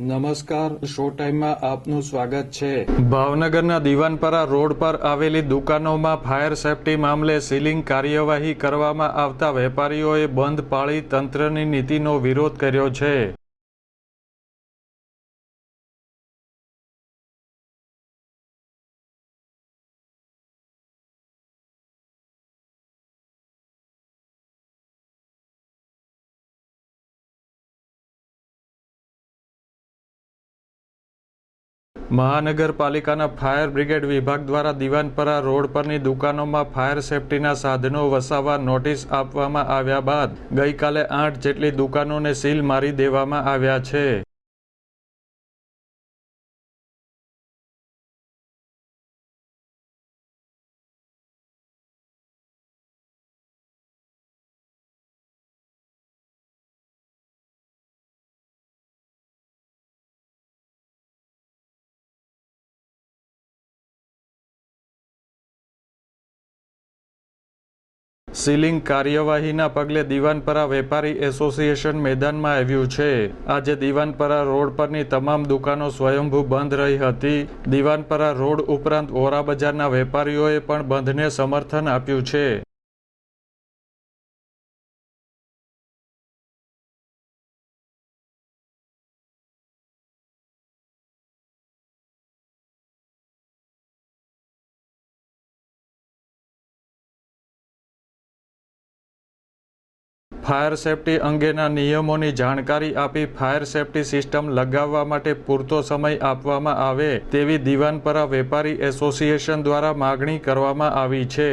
નમસ્કાર, શો ટાઈમમાં આપનું સ્વાગત છે. ભાવનગરના દિવાનપરા રોડ પર આવેલી દુકાનોમાં ફાયર સેફટી મામલે સીલિંગ કાર્યવાહી કરવામાં આવતા વેપારીઓએ બંધ પાળી તંત્રની નીતિનો વિરોધ કર્યો છે. મહાનગરપાલિકાના ફાયર બ્રિગેડ વિભાગ દ્વારા દિવાનપરા રોડ પરની દુકાનોમાં ફાયર સેફટીના સાધનો વસાવવા નોટિસ આપવામાં આવ્યા બાદ ગઈકાલે આઠ જેટલી દુકાનોને સીલ મારી દેવામાં આવ્યા છે. સીલિંગ કાર્યવાહીના પગલે દિવાનપરા વેપારી એસોસિએશન મેદાનમાં આવ્યું છે. આજે દિવાનપરા રોડ પરની તમામ દુકાનો સ્વયંભૂ બંધ રહી હતી. દિવાનપરા રોડ ઉપરાંત ઓરા બજારના વેપારીઓએ પણ બંધને સમર્થન આપ્યું છે. ફાયર સેફટી અંગેના નિયમોની જાણકારી આપી ફાયર સેફટી સિસ્ટમ લગાવવા માટે પૂરતો સમય આપવામાં આવે તેવી દિવાનપરા વેપારી એસોસિએશન દ્વારા માગણી કરવામાં આવી છે.